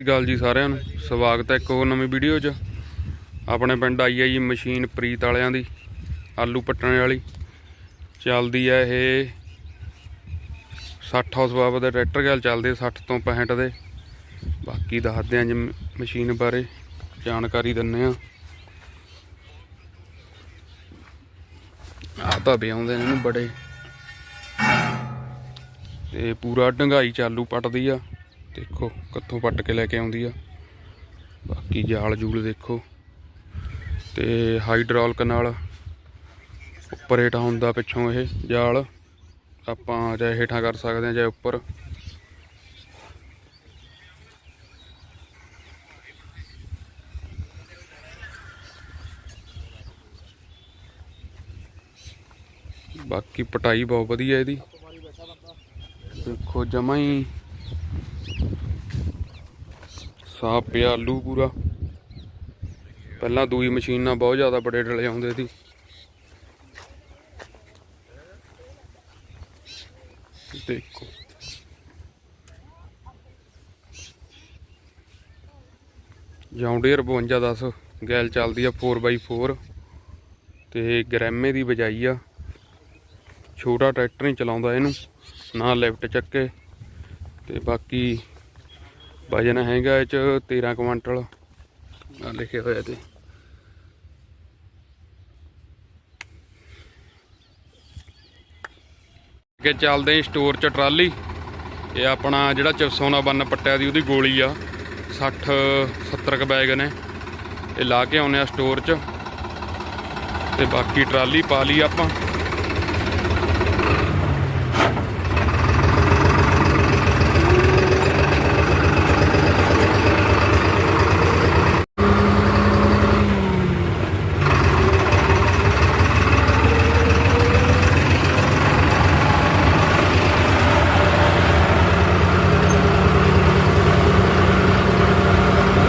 ਸਤਿ ਸ਼੍ਰੀ ਅਕਾਲ ਜੀ ਸਾਰਿਆਂ ਨੂੰ। ਸਵਾਗਤ ਹੈ ਇੱਕ ਹੋਰ ਨਵੀਂ ਵੀਡੀਓ 'ਚ। ਆਪਣੇ ਪਿੰਡ ਆਈ ਹੈ ਜੀ ਮਸ਼ੀਨ ਪ੍ਰੀਤ ਵਾਲਿਆਂ ਦੀ, ਆਲੂ ਪੱਟਣ ਵਾਲੀ। ਚੱਲਦੀ ਹੈ ਇਹ 60 ਹਾਊਸ ਪਾਵਰ ਦੇ ਟਰੈਕਟਰ ਗੱਲ ਚੱਲਦੇ 60 ਤੋਂ 65 ਦੇ। ਬਾਕੀ ਦੱਸਦੇ ਹਾਂ ਜੀ ਮਸ਼ੀਨ ਬਾਰੇ, ਜਾਣਕਾਰੀ ਦਿੰਨੇ ਆ ਆ ਤਾਂ ਆਉਂਦੇ ਨੇ ਇਹਨੂੰ ਬੜੇ। ਤੇ ਪੂਰਾ ਢੰਗਾਈ ਚਾਲੂ ਪੱਟਦੀ ਆ। ਦੇਖੋ ਕਿੱਥੋਂ ਪੱਟ ਕੇ ਲੈ ਕੇ ਆਉਂਦੀ ਆ। ਬਾਕੀ ਜਾਲ ਜੂਲ ਦੇਖੋ। ਤੇ ਹਾਈਡ੍ਰੋਲਿਕ ਨਾਲ ਉੱਪਰ ਹੇਠਾਂ ਹੁੰਦਾ ਪਿੱਛੋਂ ਇਹ ਜਾਲ। ਆਪਾਂ ਚਾਹੇ ਹੇਠਾਂ ਕਰ ਸਕਦੇ ਹਾਂ ਚਾਹੇ ਉੱਪਰ। ਬਾਕੀ ਪਟਾਈ ਬਹੁਤ ਵਧੀਆ ਇਹਦੀ। ਦੇਖੋ ਜਮਾ ਹੀ ਸਾਫ਼ ਪਿਆ ਆਲੂ ਪੂਰਾ। ਪਹਿਲਾਂ ਦੂਈ ਮਸ਼ੀਨ ਨਾਲ ਬਹੁਤ ਜ਼ਿਆਦਾ ਬੜੇ ਡਲੇ ਆਉਂਦੇ ਸੀ। ਦੇਖੋ। ਜੌਂਡੀਅਰ 5210 ਗੈਲ ਚੱਲਦੀ ਆ 4x4 ਤੇ ਗ੍ਰੈਮੇ ਦੀ ਬਜਾਈ ਆ। ਛੋਟਾ ਟਰੈਕਟਰ ਹੀ ਚਲਾਉਂਦਾ ਇਹਨੂੰ, ਨਾ ਲਿਫਟ ਚੱਕੇ। ਤੇ ਬਾਕੀ ਵਜਨ ਹੈਗਾ ਇਹ ਚ 13 ਕੁਇੰਟਲ। ਆ ਲਿਖਿਆ ਹੋਇਆ ਤੇ। ਅੱਗੇ ਚੱਲਦੇ ਹਾਂ ਸਟੋਰ ਚ ਟਰਾਲੀ। ਇਹ ਆਪਣਾ ਜਿਹੜਾ ਚਿਪਸੋਂ ਬੰਨ ਪੱਟਿਆ ਦੀ ਉਹਦੀ ਗੋਲੀ ਆ। 60 70 ਕ ਬੈਗ ਨੇ। ਇਹ ਲਾ ਕੇ ਆਉਨੇ ਆ ਸਟੋਰ ਚ। ਤੇ ਬਾਕੀ ਟਰਾਲੀ ਪਾ ਲਈ ਆਪਾਂ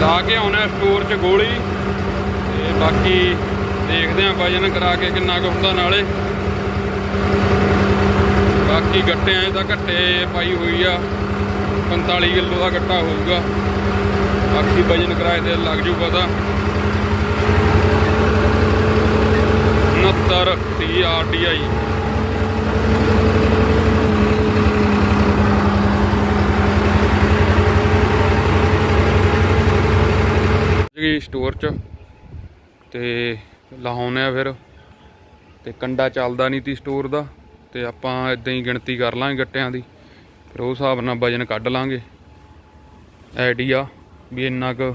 ਲਾ ਕੇ ਆਉਣਾ ਸਟੋਰ 'ਚ ਗੋਲੀ। ਤੇ ਬਾਕੀ ਦੇਖਦੇ ਆਂ ਵਜਨ ਕਰਾ ਕੇ ਕਿੰਨਾ ਕੁ ਹੁੰਦਾ ਨਾਲੇ। ਬਾਕੀ ਗੱਟਿਆਂ 'ਚ ਘੱਟੇ ਪਾਈ ਹੋਈ ਆ। 45 ਕਿਲੋ ਦਾ ਗੱਟਾ ਹੋਊਗਾ। ਬਾਕੀ ਵਜਨ ਕਰਾਏ ਤੇ ਲੱਗ ਜੂ ਪਤਾ 69 TRDI ਜੀ ਸਟੋਰ 'ਚ ਤੇ ਲਾਉਨੇ ਆ ਫਿਰ। ਤੇ ਕੰਡਾ ਚੱਲਦਾ ਨਹੀਂ ਤੀ ਸਟੋਰ ਦਾ ਤੇ ਆਪਾਂ ਇਦਾਂ ਹੀ ਗਿਣਤੀ ਕਰ ਲਾਂਗੇ ਗੱਟਿਆਂ ਦੀ। ਫਿਰ ਉਹ ਹਿਸਾਬ ਨਾਲ ਵਜਨ ਕੱਢ ਲਾਂਗੇ। ਆਈਡੀਆ ਵੀ ਇੰਨਾ ਕੁ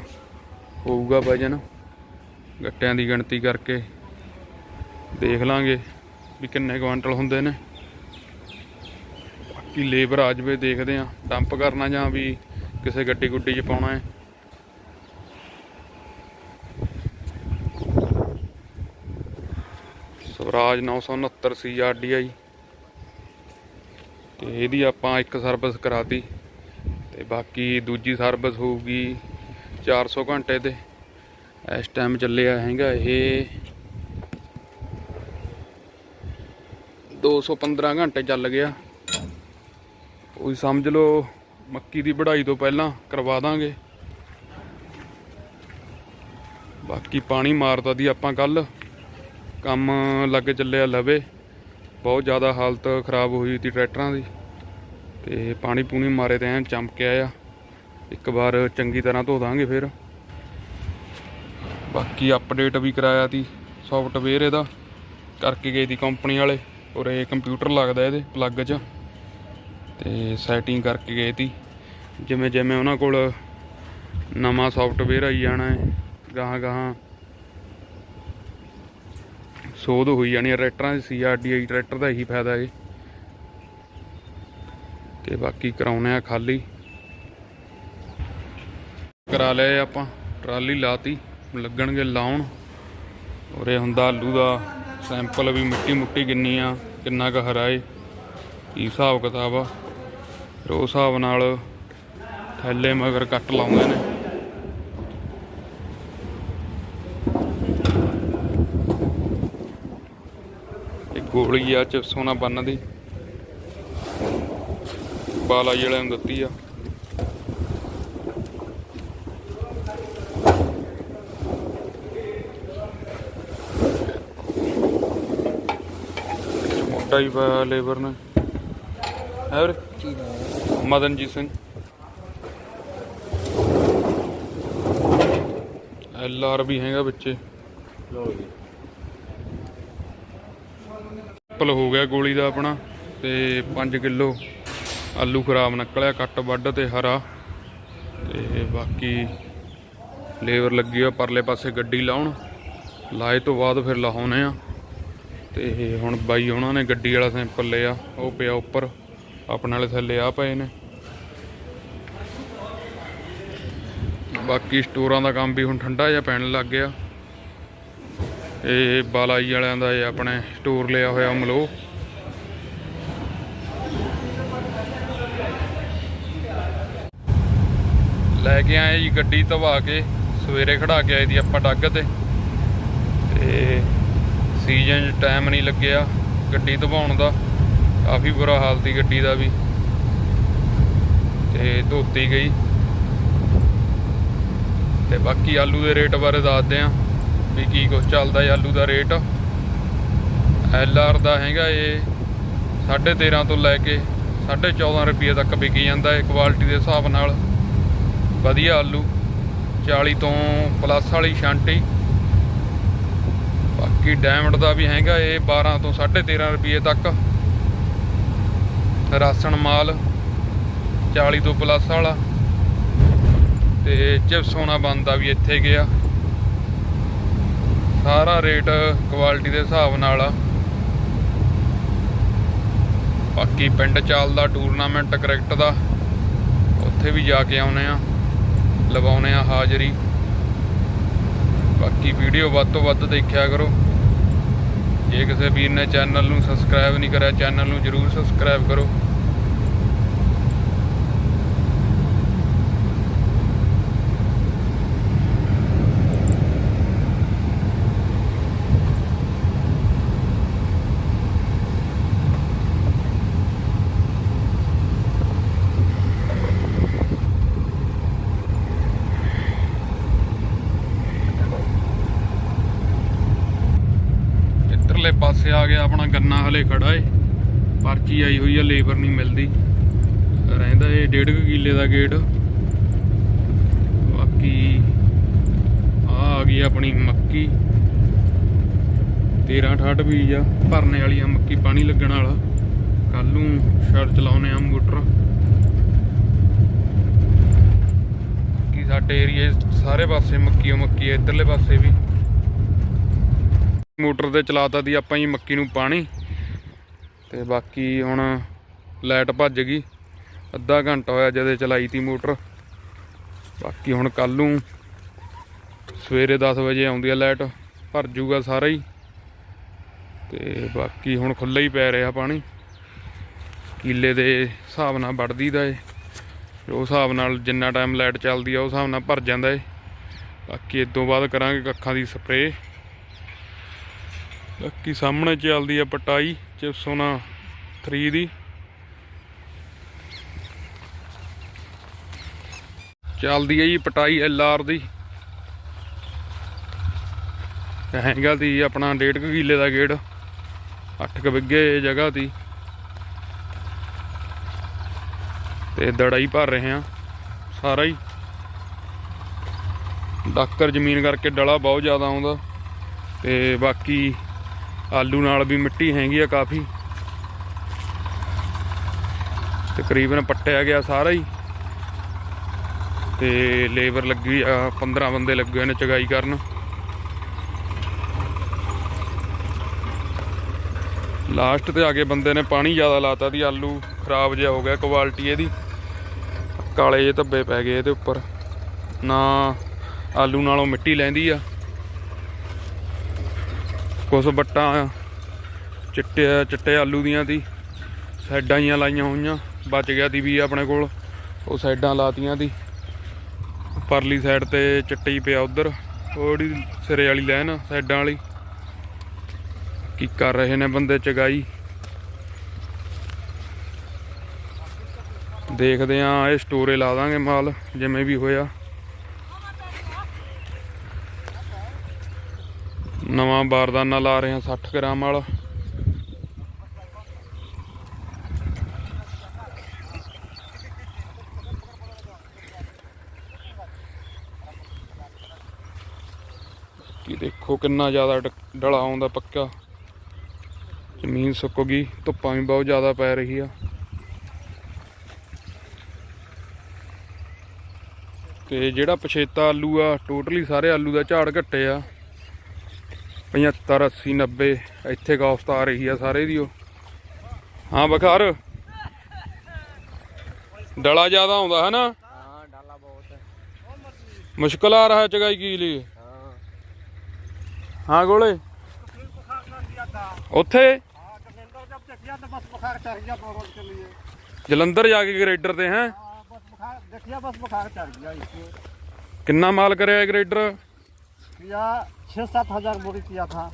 ਹੋਊਗਾ ਵਜਨ। ਗੱਟਿਆਂ ਦੀ ਗਿਣਤੀ ਕਰਕੇ ਦੇਖ ਲਾਂਗੇ ਵੀ ਕਿੰਨੇ ਕੁਆਂਟਲ ਹੁੰਦੇ ਨੇ। ਬਾਕੀ ਲੇਬਰ ਆ ਜਵੇ ਦੇਖਦੇ ਆ। ਡੰਪ ਕਰਨਾ ਜਾਂ ਵੀ ਕਿਸੇ ਗੱਡੀ ਗੁੱਡੀ 'ਚ ਪਾਉਣਾ ਹੈ। ਸਵਰਾਜ 969 CRDI ਤੇ ਇਹਦੀ ਆਪਾਂ ਇੱਕ ਸਰਵਿਸ ਕਰਾਤੀ, ਤੇ ਬਾਕੀ ਦੂਜੀ ਸਰਵਿਸ ਹੋਊਗੀ 400 ਘੰਟੇ ਤੇ। ਇਸ ਟਾਈਮ ਚੱਲਿਆ ਹੈਗਾ ਇਹ 215 ਘੰਟੇ ਚੱਲ ਗਿਆ। ਕੋਈ ਸਮਝ ਲਓ, ਮੱਕੀ ਦੀ ਵਢਾਈ ਤੋਂ ਪਹਿਲਾਂ ਕਰਵਾ ਦਾਂਗੇ। ਬਾਕੀ ਪਾਣੀ ਮਾਰਦਾ ਦੀ ਆਪਾਂ ਕੱਲ ਕੰਮ ਲੱਗ ਚੱਲਿਆ ਲਵੇ। ਬਹੁਤ ਜ਼ਿਆਦਾ ਹਾਲਤ ਖਰਾਬ ਹੋਈ ਤੀ ਟਰੈਕਟਰਾਂ ਦੀ। ਤੇ ਪਾਣੀ ਪੂਣੀ ਮਾਰੇ ਤੇ ਐਂ ਚਮਕਿਆ ਆ ਇੱਕ ਵਾਰ ਚੰਗੀ ਤਰ੍ਹਾਂ ਧੋ ਦਾਂਗੇ ਫਿਰ। ਬਾਕੀ ਅਪਡੇਟ ਵੀ ਕਰਾਇਆ ਤੀ ਸੌਫਟਵੇਅਰ ਇਹਦਾ। ਕਰਕੇ ਗਈ ਦੀ ਕੰਪਨੀ ਵਾਲੇ। ਔਰ ਇਹ ਕੰਪਿਊਟਰ ਲੱਗਦਾ ਇਹਦੇ ਪਲੱਗ 'ਚ। ਤੇ ਸੈਟਿੰਗ ਕਰਕੇ ਗਏ ਤੀ। ਜਿਵੇਂ ਜਿਵੇਂ ਉਹਨਾਂ ਕੋਲ ਨਵਾਂ ਸੌਫਟਵੇਅਰ ਆਈ ਜਾਣਾ ਹੈ ਗਾਹਾਂ ਗਾਹਾਂ ਸੋਧ ਹੋਈ ਜਾਣੀ ਹੈ ਟਰੈਕਟਰਾਂ ਦੀ ਸੀਆਰਡੀਆਈ ਟਰੈਕਟਰ ਦਾ ਇਹੀ ਫਾਇਦਾ ਏ ਤੇ ਬਾਕੀ ਕਰਾਉਣੇ ਆ ਖਾਲੀ। ਕਰਾ ਲਏ ਆਪਾਂ, ਟਰਾਲੀ ਲਾਤੀ, ਲੱਗਣਗੇ ਲਾਉਣ। ਔਰ ਇਹ ਹੁੰਦਾ ਆਲੂ ਦਾ ਸੈਂਪਲ ਵੀ ਮਿੱਟੀ ਮੁੱਟੀ ਕਿੰਨੀ ਆ, ਕਿੰਨਾ ਕੁ ਹਰਾਏ ਕੀ ਹਿਸਾਬ ਕਿਤਾਬ ਆ। ਫਿਰ ਉਸ ਹਿਸਾਬ ਨਾਲ ਥੈਲੇ ਮਗਰ ਕੱਟ ਲਾਉਂਦੇ ਨੇ। ਗੋਲੀ ਆ, ਚਿਪਸ ਹੋਣਾ ਬੰਨ ਦੀ। ਬਾਲਾ ਜਿਹੜੇ ਨੂੰ ਦਿੱਤੀ ਆ। ਮੋਟਾ ਹੀ ਲੇਬਰ ਨੇ। ਹੈ ਵੀਰੇ? ਮਦਨਜੀਤ ਸਿੰਘ। ਐਲ ਆਰ ਵੀ ਹੈਗਾ ਬੱਚੇ ਲੋ ਜੀ। ਪਲ ਹੋ ਗਿਆ ਗੋਲੀ ਦਾ ਆਪਣਾ ਤੇ 5 ਕਿਲੋ ਆਲੂ ਖਰਾਬ ਨਿਕਲਿਆ, ਕੱਟ ਵੱਢ ਤੇ ਹਰਾ ਤੇ ਬਾਕੀ ਲੇਬਰ ਲੱਗੀ ਆ ਪਰਲੇ ਪਾਸੇ ਗੱਡੀ ਲਾਉਣ। ਲਾਏ ਤੋਂ ਬਾਅਦ ਫਿਰ ਲਾਉਣੇ ਆ। ਤੇ ਹੁਣ ਬਾਈ ਉਹਨਾਂ ਨੇ ਗੱਡੀ ਵਾਲਾ ਸੈਂਪਲ ਲਿਆ, ਉਹ ਪਿਆ ਉੱਪਰ, ਆਪਣੇ ਵਾਲੇ ਥੱਲੇ ਆ ਪਏ ਨੇ। ਬਾਕੀ ਸਟੋਰਾਂ ਦਾ ਕੰਮ ਵੀ ਹੁਣ ਠੰਡਾ ਜਿਹਾ ਪੈਣ ਲੱਗ ਗਿਆ। ਇਹ ਬਾਲਾਈ ਵਾਲਿਆਂ ਦਾ ਇਹ ਆਪਣੇ ਸਟੋਰ ਲਿਆ ਹੋਇਆ ਮਲੋ। ਲੈ ਕੇ ਆਏ ਜੀ ਗੱਡੀ ਧਵਾ ਕੇ, ਸਵੇਰੇ ਖੜਾ ਕੇ ਆਏ ਦੀ ਆਪਾਂ ਡੱਗ ਤੇ। ਤੇ ਸੀਜ਼ਨ 'ਚ ਟਾਈਮ ਨਹੀਂ ਲੱਗਿਆ ਗੱਡੀ ਧਵਾਉਣ ਦਾ। ਕਾਫੀ ਬੁਰਾ ਹਾਲ ਸੀ ਗੱਡੀ ਦਾ ਵੀ। ਤੇ ਧੋਤੀ ਗਈ। ਤੇ ਬਾਕੀ ਆਲੂ ਦੇ ਰੇਟ ਬਾਰੇ ਦੱਸਦੇ ਆਂ। ਵੀ ਕੀ ਕੁਝ ਚੱਲਦਾ ਹੈ, ਆਲੂ ਦਾ ਰੇਟ। ਐਲ ਆਰ ਦਾ ਹੈਗਾ ਇਹ 13.5 ਤੋਂ ਲੈ ਕੇ 14.5 ਰੁਪਏ ਤੱਕ ਵਿਕੀ ਜਾਂਦਾ ਹੈ ਕੁਆਲਿਟੀ ਦੇ ਹਿਸਾਬ ਨਾਲ। ਵਧੀਆ ਆਲੂ 40 ਤੋਂ ਪਲੱਸ ਵਾਲੀ ਛਾਂਟੀ ਬਾਕੀ ਡਾਇਮੰਡ ਦਾ ਵੀ ਹੈਗਾ ਇਹ 12 ਤੋਂ 13.5 ਰੁਪਏ ਤੱਕ। ਰਾਸ਼ਨ ਮਾਲ 40 ਤੋਂ ਪਲੱਸ ਵਾਲਾ। ਤੇ ਚਿਪਸ ਸੋਨਾ ਬੰਦਾ ਵੀ ਇੱਥੇ ਗਿਆ। ਸਾਰਾ ਰੇਟ ਕੁਆਲਿਟੀ ਦੇ ਹਿਸਾਬ ਨਾਲ ਆ। ਬਾਕੀ ਪਿੰਡ ਚੱਲਦਾ ਟੂਰਨਾਮੈਂਟ ਕ੍ਰਿਕਟ ਦਾ। ਉੱਥੇ ਵੀ ਜਾ ਕੇ ਆਉਨੇ ਆ, ਲਵਾਉਨੇ ਆ ਹਾਜ਼ਰੀ। ਬਾਕੀ ਵੀਡੀਓ ਵੱਧ ਤੋਂ ਵੱਧ ਦੇਖਿਆ ਕਰੋ। ਜੇ ਕਿਸੇ ਵੀਰ ਨੇ ਚੈਨਲ ਨੂੰ ਸਬਸਕ੍ਰਾਈਬ ਨਹੀਂ ਕਰਿਆ ਚੈਨਲ ਨੂੰ ਜਰੂਰ ਸਬਸਕ੍ਰਾਈਬ ਕਰੋ ਇੱਧਰਲੇ ਪਾਸੇ ਆ ਗਿਆ, ਆਪਣਾ ਗੰਨਾ ਹਲੇ ਖੜਾ ਏ। ਪਰਚੀ ਆਈ ਹੋਈ ਆ, ਲੇਬਰ ਨਹੀਂ ਮਿਲਦੀ। ਰਹਿੰਦਾ ਏ ਡੇਢ ਕੁ ਕਿੱਲੇ ਦਾ ਗੇਟ। ਬਾਕੀ ਆ ਆ ਗਈ ਆਪਣੀ ਮੱਕੀ। 13 68 ਬੀਜ ਆ, ਭਰਨੇ ਵਾਲੀ ਆ ਮੱਕੀ, ਪਾਣੀ ਲੱਗਣ ਵਾਲਾ। ਕੱਲ ਨੂੰ ਛੜ ਚਲਾਉਨੇ ਆ ਮੋਟਰ। ਕੀ ਸਾਡੇ ਏਰੀਏ ਸਾਰੇ ਪਾਸੇ ਮੱਕੀ ਓ ਮੱਕੀ ਆ, ਇੱਧਰਲੇ ਪਾਸੇ ਵੀ। ਮੋਟਰ ਤੇ ਚਲਾਤਾ ਦੀ ਆਪਾਂ ਜੀ ਮੱਕੀ ਨੂੰ ਪਾਣੀ। ਤੇ ਬਾਕੀ ਹੁਣ ਲਾਈਟ ਭੱਜ ਗਈ। ਅੱਧਾ ਘੰਟਾ ਹੋਇਆ ਜਦੇ ਚਲਾਈ ਤੀ ਮੋਟਰ। ਬਾਕੀ ਹੁਣ ਕੱਲ ਨੂੰ ਸਵੇਰੇ 10 ਵਜੇ ਆਉਂਦੀ ਆ ਲਾਈਟ, ਭਰ ਜੂਗਾ ਸਾਰਾ ਹੀ। ਤੇ ਬਾਕੀ ਹੁਣ ਖੁੱਲਾ ਹੀ ਪੈ ਰਿਹਾ ਪਾਣੀ। ਕੀਲੇ ਦੇ ਹਿਸਾਬ ਨਾਲ ਵੱਢਦੀ ਦਾ ਏ। ਉਸ ਹਿਸਾਬ ਨਾਲ ਜਿੰਨਾ ਟਾਈਮ ਲਾਈਟ ਚੱਲਦੀ ਆ ਉਸ ਹਿਸਾਬ ਨਾਲ ਭਰ ਜਾਂਦਾ ਏ। ਬਾਕੀ ਇਸ ਤੋਂ ਬਾਅਦ ਕਰਾਂਗੇ ਕੱਖਾਂ ਦੀ ਸਪਰੇਅ ਬਾਕੀ ਸਾਹਮਣੇ ਚੱਲਦੀ ਆ ਪਟਾਈ ਚਿਪਸੋਨਾ 3 ਦੀ ਚੱਲਦੀ ਹੈ ਜੀ ਪਟਾਈ ਐਲ ਆਰ ਦੀ। ਹੈਗਾ ਤੀ ਆਪਣਾ ਡੇਢ ਕੁ ਕਿੱਲੇ ਦਾ ਗੇੜ 8 ਕੁ ਵਿੱਗੇ ਜਗ੍ਹਾ ਤੀ। ਤੇ ਦੜਾਈ ਭਰ ਰਹੇ ਆ, ਸਾਰਾ ਹੀ। ਡਾਕਰ ਜ਼ਮੀਨ ਕਰਕੇ ਡਲਾ ਬਹੁਤ ਜ਼ਿਆਦਾ ਆਉਂਦਾ। ਤੇ ਬਾਕੀ ਆਲੂ ਨਾਲ ਵੀ ਮਿੱਟੀ ਹੈਗੀ ਆ ਕਾਫੀ। ਤਕਰੀਬਨ ਪੱਟਿਆ ਗਿਆ ਸਾਰਾ ਹੀ। ਤੇ ਲੇਬਰ ਲੱਗੀ ਆ 15 ਬੰਦੇ ਲੱਗੇ ਹੋਏ ਨੇ ਚਗਾਈ ਕਰਨ। ਲਾਸਟ ਤੇ ਆ ਕੇ ਬੰਦੇ ਨੇ ਪਾਣੀ ਜ਼ਿਆਦਾ ਲਾਤਾ ਦੀ, ਆਲੂ ਖਰਾਬ ਜਿਹਾ ਹੋ ਗਿਆ, ਕੁਆਲਿਟੀ ਇਹਦੀ। ਕਾਲੇ ਜਿਹੇ ਧੱਬੇ ਪੈ ਗਏ ਇਹਦੇ ਉੱਪਰ। ਨਾ ਆਲੂ ਨਾਲੋਂ ਮਿੱਟੀ ਲੈਂਦੀ ਆ। ਕੁਛ ਬੱਟਾਂ ਚਿੱਟੇ ਚਿੱਟੇ ਆਲੂ ਦੀਆਂ ਦੀ ਸਾਈਡਾਂ ਹੀ ਲਾਈਆਂ ਹੋਈਆਂ, ਬਚ ਗਿਆ ਦੀ ਵੀ ਆਪਣੇ ਕੋਲ, ਉਹ ਸਾਈਡਾਂ ਲਾਤੀਆਂ ਦੀ ਪਰਲੀ ਸਾਈਡ ਤੇ ਚਿੱਟੇ ਹੀ ਪਿਆ ਉਧਰ ਉਹੜੀ ਸਿਰੇ ਵਾਲੀ ਲੈਨ ਸਾਈਡਾਂ ਵਾਲੀ। ਕੀ ਕਰ ਰਹੇ ਨੇ ਬੰਦੇ ਚਗਾਈ? ਦੇਖਦੇ ਆ, ਇਹ ਸਟੋਰੇ ਲਾ ਦਾਂਗੇ ਮਾਲ, ਜਿਵੇਂ ਵੀ ਹੋਇਆ। ਨਵਾਂ ਬਾਰਦਾਨਾ ਲਾ ਰਹੇ ਹਾਂ 60 ਗ੍ਰਾਮ ਵਾਲਾ। ਕੀ ਦੇਖੋ ਕਿੰਨਾ ਜ਼ਿਆਦਾ ਡਲਾ ਆਉਂਦਾ ਪੱਕਾ। ਜ਼ਮੀਨ ਸੁੱਕ ਗਈ, ਧੁੱਪਾਂ ਵੀ ਬਹੁਤ ਜ਼ਿਆਦਾ ਪੈ ਰਹੀ ਆ। ਤੇ ਜਿਹੜਾ ਪਛੇਤਾ ਆਲੂ ਆ, ਟੋਟਲੀ ਸਾਰੇ ਆਲੂ ਦਾ ਝਾੜ ਘਟੇ ਆ। 75 80 90 ਇੱਥੇ ਗੌਸਤ ਆ ਰਹੀ ਆ ਸਾਰੇ ਦੀ ਉਹ। ਹਾਂ ਬਖਾਰ। ਡਲਾ ਜ਼ਿਆਦਾ ਆਉਂਦਾ ਹੈ ਨਾ ਹਾਂ ਡਾਲਾ ਬਹੁਤ। ਮੁਸ਼ਕਲ ਆ ਰਹਾ ਚਗਾਈ ਕੀ ਲਈ? ਹਾਂ। ਗੋਲੇ। ਉੱਥੇ? ਜਲੰਧਰ ਜਾ ਕੇ ਗ੍ਰੇਡਰ ਤੇ ਹੈ? ਕਿੰਨਾ ਮਾਲ ਕਰਿਆ ਗ੍ਰੇਡਰ? छः सात हजार बोरी किया था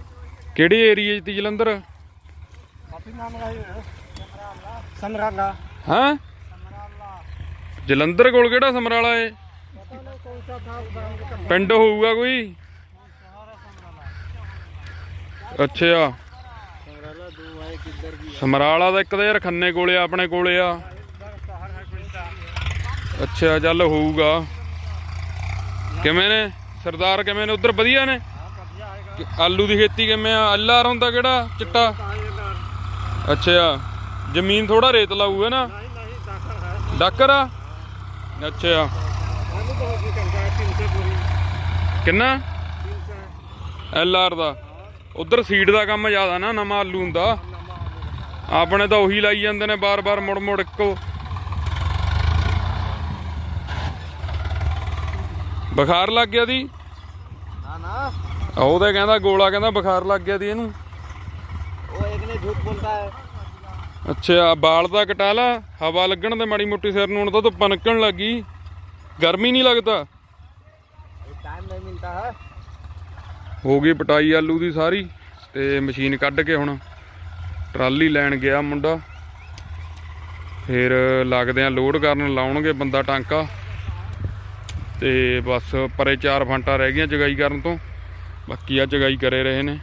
ਕਿਹੜੇ ਏਰੀਏ 'ਚ ਤੀ ਜਲੰਧਰ काफी नाम रही है समराला ਹਾਂ समराला ਜਲੰਧਰ ਕੋਲ ਕਿਹੜਾ ਸਮਰਾਲਾ ਏ पता नहीं कौन सा था उधर हमको तो ਪਿੰਡ ਹੋਊਗਾ ਕੋਈ ਅੱਛਾ समराला दो है किधर भी ਸਮਰਾਲਾ ਦਾ ਇੱਕ ਤਾਂ ਯਾਰ ਖੰਨੇ ਕੋਲੇ ਆ ਆਪਣੇ ਕੋਲੇ ਆ इधर शहर है कोई सा ਅੱਛਾ ਚੱਲ ਹੋਊਗਾ ਕਿਵੇਂ ਨੇ ਸਰਦਾਰ ਕਿਵੇਂ ਨੇ ਉਧਰ ਵਧੀਆ ਨੇ हाँ बढ़िया आएगा ਕਿ- ਆਲੂ ਦੀ ਖੇਤੀ ਕਿਵੇਂ ਆ? ਅੱਲਾ ਰੌਂਦਾ ਕਿਹੜਾ? ਚਿੱਟਾ? ਅੱਛਾ। ਜ਼ਮੀਨ ਥੋੜਾ ਰੇਤ ਲਾਊ, ਹੈ ਨਾ? ਡਾਕਰ ਆ? ਅੱਛਾ। ਕਿੰਨਾ? ਐਲ ਆਰ ਦਾ। ਉਧਰ ਸੀਡ ਦਾ ਕੰਮ ਜ਼ਿਆਦਾ ਨਾ, ਨਵਾਂ ਆਲੂ ਹੁੰਦਾ। ਆਪਣੇ ਤਾਂ ਉਹੀ ਲਾਈ ਜਾਂਦੇ ਨੇ, ਬਾਰ-ਬਾਰ ਮੁੜ-ਮੁੜ ਇੱਕੋ। ਬੁਖਾਰ ਲੱਗ ਗਿਆ ਦੀ? ਉਹ ਤਾਂ ਕਹਿੰਦਾ ਗੋਲਾ ਕਹਿੰਦਾ ਬੁਖਾਰ ਲੱਗ ਗਿਆ ਦੀ ਇਹਨੂੰ। ਉਹ ਇੱਕ ਨੇ ਝੂਠ ਬੋਲਦਾ ਹੈ। ਅੱਛਾ ਬਾਲ ਦਾ ਕਟਾਲਾ ਹਵਾ ਲੱਗਣ ਤੇ ਮਾੜੀ ਮੋਟੀ ਸਿਰ ਨੂੰ ਹੁਣ ਤਾਂ ਪਨਕਣ ਲੱਗ। ਗਈ ਗਰਮੀ ਨਹੀਂ ਲੱਗਦਾ। ਹੋ ਗਈ ਪਟਾਈ ਆਲੂ ਦੀ ਸਾਰੀ ਤੇ ਮਸ਼ੀਨ ਕੱਢ ਕੇ ਹੁਣ ਟਰਾਲੀ ਲੈਣ ਗਿਆ ਮੁੰਡਾ। ਫਿਰ ਲੱਗਦੇ ਆ ਲੋਡ ਕਰਨ ਲਾਉਣਗੇ ਬੰਦਾ ਟਾਂਕਾ। ਤੇ ਬਸ ਪਰੇ ਚਾਰ ਫੰਟਾ ਰਹਿ ਗਈਆਂ ਜਗਾਈ ਕਰਨ ਤੋਂ। ਬਾਕੀ ਆ ਜਗਾਈ ਕਰੇ ਰਹੇ ਨੇ।